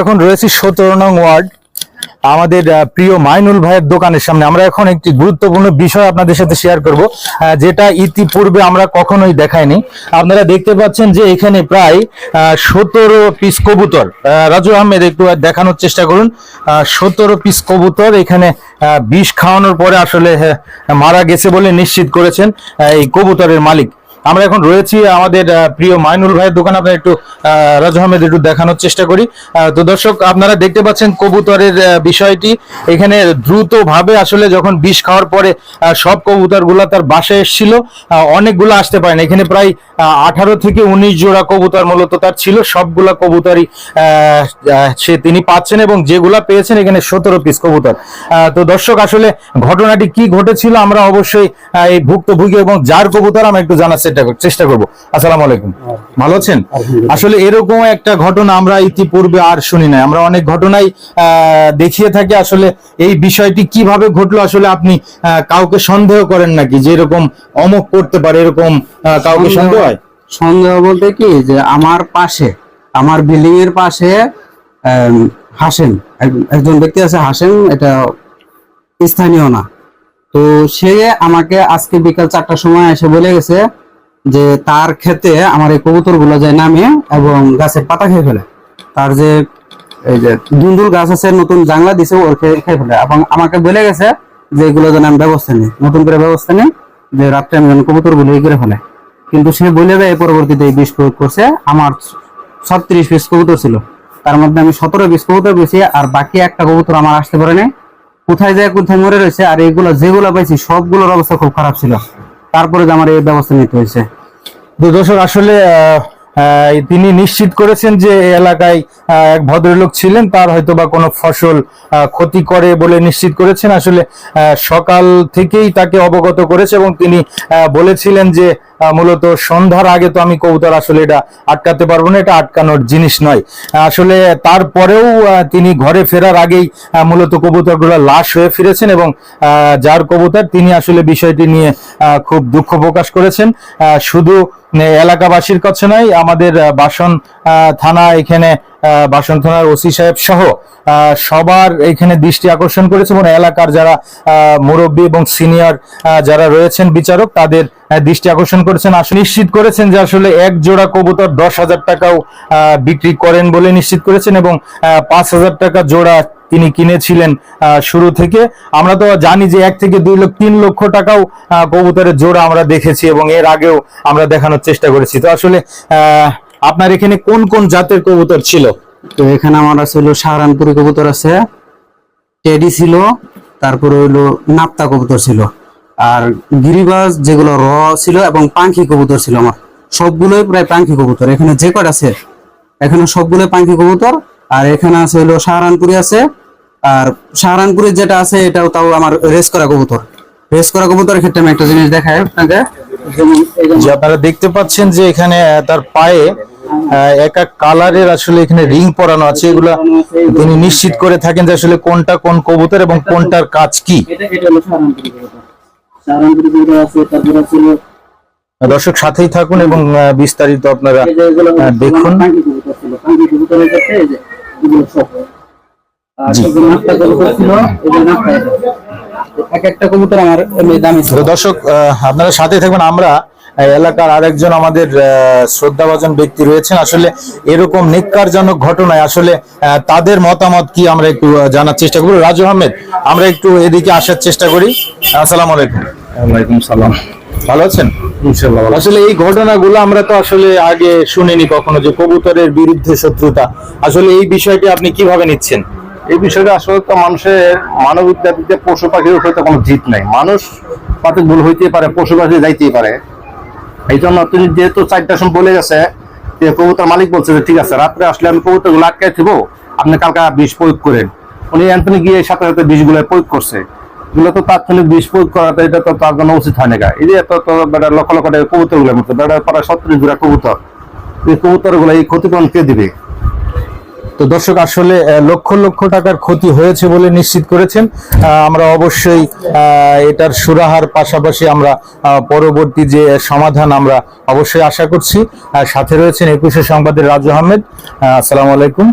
এখন রয়েছি সতেরো নং ওয়ার্ড। আমাদের প্রিয় মাইনুল ভাইয়ের দোকানের সামনে আমরা এখন একটি গুরুত্বপূর্ণ বিষয় আপনাদের সাথে শেয়ার করব যেটা ইতিপূর্বে আমরা কখনোই দেখাইনি। আপনারা দেখতে পাচ্ছেন যে এখানে প্রায় সতেরো পিস কবুতর রাজু আহমেদ একটু দেখানোর চেষ্টা করুন। সতেরো পিস কবুতর এখানে বিষ খাওয়ানোর পরে আসলে মারা গেছে বলে নিশ্চিত করেছেন এই কবুতরের মালিক। আমরা এখন রয়েছি আমাদের প্রিয় মাইনুল ভাইয়ের দোকান। আপনার একটু রাজু আহমেদ একটু দেখানোর চেষ্টা করি। তো দর্শক, আপনারা দেখতে পাচ্ছেন কবুতরের বিষয়টি। এখানে দ্রুত ভাবে আসলে যখন বিষ খাওয়ার পরে সব কবুতরগুলা তার বাসায় এসেছিল অনেকগুলো আসতে পারে না এখানে প্রায় আঠারো থেকে উনিশ জোড়া কবুতর মূলত তার ছিল। সবগুলা কবুতরই সে তিনি পাচ্ছেন এবং যেগুলা পেয়েছেন এখানে সতেরো পিস কবুতর। তো দর্শক, আসলে ঘটনাটি কি ঘটেছিল আমরা অবশ্যই এই ভুক্তভোগী এবং যার কবুতর আমরা একটু জানার চেষ্টা চেষ্টা করব। আসসালামু আলাইকুম। ভালো আছেন? আসলে এরকম একটা ঘটনা আমরা ইতিপূর্বে আর শুনি নাই। আমরা অনেক ঘটনাই দেখিয়ে থাকি। আসলে এই বিষয়টি কীভাবে ঘটলো আসলে আপনি কাউকে সন্দেহ করেন নাকি? যে এরকম অমক করতে পারে এরকম কাউকে সন্দেহ হয়? সন্দেহ বলতে কি যে আমার পাশে আমার বিল্ডিং এর পাশে এক- একজন ব্যক্তি আছে হাসেন এটা স্থানীয় না। তো সে আমাকে আজকে বিকাল চারটার সময় এসে বলে গেছে যে তার ক্ষেতে আমার এই কবুতরগুলো যায় নামে এবং গাছের পাতা খেয়ে ফেলে। তার যে এই যে দুন্দুল গাছ আছে, নতুন জাংলা দিছে, ওর খেয়ে খেয়ে ফেলে। এবং আমাকে বলে গেছে যে এগুলো যেন আমি ব্যবস্থা নিই। নতুন করে ব্যবস্থা নিই যে রাত্রে আমি যেন কবুতরগুলো ই করে ফেলে। কিন্তু সে বলে দেয় পরবর্তীতে এই বিষ প্রয়োগ করছে। আমার ছত্রিশ পিস কবুতর ছিল। তার মধ্যে আমি সতেরো পিস কবুতর পেয়েছি, আর বাকি একটা কবুতর আমার আসতে পারে নাই। কোথায় যায়, কোথায় মরে রয়েছে, আর এগুলো যেগুলো পাইছি সবগুলোর অবস্থা খুব খারাপ ছিল। তারপরে আমার এই ব্যবস্থা নিতে হয়েছে। দর্শক, আসলে তিনি নিশ্চিত করেছেন যে এলাকায় এক ভদ্রলোক ছিলেন, তার হয়তো বা কোনো ফসল ক্ষতি করে বলে নিশ্চিত করেছেন। আসলে সকাল থেকেই তাকে অবগত করেছে এবং তিনি বলেছিলেন যে মূলত সন্ধ্যার আগে তো আমি কবুতর আসলে এটা আটকাতে পারব না, এটা আটকানোর জিনিস নয়। আসলে তারপরেও তিনি ঘরে ফেরার আগেই মূলত কবুতরগুলো লাশ হয়ে ফিরেছেন এবং যার কবুতর তিনি আসলে বিষয়টি নিয়ে খুব দুঃখ প্রকাশ করেছেন। শুধু এলাকাবাসীর কাছে নয়, আমাদের বাসন থানা এখানে বাসন থানার ওসি সাহেব সহ সবার এখানে দৃষ্টি আকর্ষণ করেছে এবং এলাকার যারা মুরব্বী এবং সিনিয়র যারা রয়েছেন বিচারক, তাদের দৃষ্টি আকর্ষণ করেছেন। আসলে নিশ্চিত করেছেন যে আসলে এক জোড়া কবুতর দশ হাজার টাকাও বিক্রি করেন বলে নিশ্চিত করেছেন এবং পাঁচ হাজার টাকা জোড়া তিনি কিনেছিলেন শুরু থেকে। আমরা তো জানি যে এক থেকে দুই লক্ষ, তিন লক্ষ টাকাও কবুতরের জোড়া আমরা দেখেছি এবং এর আগেও আমরা দেখানোর চেষ্টা করেছি। তো আসলে আপনার এখানে কোন কোন জাতের কবুতর ছিল? তো এখানে আমার আছে হলো সাহারানপুরি কবুতর আছে, টেডি ছিল, তারপরে হইল নাপ্তা কবুতর ছিল, আর গিরিবাজ যেগুলো র ছিল এবং পাঙ্খি কবুতর ছিল আমার, সবগুলোই প্রায় পাঙ্খি কবুতর। এখানে যে কটা আছে? এখানে সবগুলোই পাঙ্খি কবুতর, আর এখানে আছে হলো সাহারানপুরি আছে, আর সাহারানপুরের যেটা আছে এটাও তাও আমার রেস করা কবুতর। রেস করা কবুতরের ক্ষেত্রে আমি একটা জিনিস দেখাই আপনাকে। যে আপনারা দেখতে পাচ্ছেন যে এখানে তার পায়ে এক এক কালারের আসলে এখানে রিং পরানো আছে। এগুলা তিনি নিশ্চিত করে থাকেন যে আসলে কোনটা কোন কবুতর এবং কোনটার কাজ কি। দর্শক, সাথেই থাকুন এবং বিস্তারিত আপনারা দেখুন। জি। এক একটা কবুতর আমার দামি দর্শক আপনারা সাথে থাকবেন আমরা। এলাকার আরেকজন আমাদের শ্রদ্ধাভাজন ব্যক্তি রয়েছেন। আসলে এরকম নিকারজনক ঘটনায় আসলে তাদের মতামত কি আমরা একটু জানার চেষ্টা করি রাজু আহমেদ আমরা একটু এদিকে আসার চেষ্টা করি। আসসালামু আলাইকুম। ওয়ালাইকুম সালাম। ভালো আছেন? আসলে এই ঘটনাগুলো আমরা তো আসলে আগে শুনিনি কখনো যে কবুতরের বিরুদ্ধে শত্রুতা। আসলে এই বিষয়টি আপনি কীভাবে নিচ্ছেন? এই বিষয়টা আসলে তো মানুষের মানব ইত্যাদিতে পশু পাখির উপরে তো কোনো জিত নাই। মানুষ পাতে ভুল হইতে পারে, পশু পাখি যাইতেই পারে। এই জন্য তিনি যেহেতু চারটার সময় বলে গেছে, যে কবুতর মালিক বলছে যে, ঠিক আছে, রাত্রে আসলে আমি কবুতরগুলো আটকাই থিব, আপনি কালকে বিষ প্রয়োগ করেন। উনি অ্যান্থনি গিয়ে সাথে সাথে বিষগুলো প্রয়োগ করছে। এগুলো তো তাৎক্ষণিক বিষ প্রয়োগ করাটা এটা তো তার জন্য উচিত হয় না এই যে এত বেটা লক্ষ লক্ষ টাকা কবুতরগুলোর মতো বেটা প্রায় সত্তর জোড়া কবুতর। এই কবুতরগুলো এই ক্ষতিপূরণ কে দিবে? তো দর্শক আসলে লক্ষ লক্ষ টাকার ক্ষতি হয়েছে বলে নিশ্চিত করেছেন। আমরা অবশ্যই এটার সুরাহার পাশাপাশি আমরা পরবর্তী যে সমাধান আমরা অবশ্যই আশা করছি। সাথে রয়েছেন একুশে সংবাদের রাজু আহমেদ। আহ, আসসালামু আলাইকুম।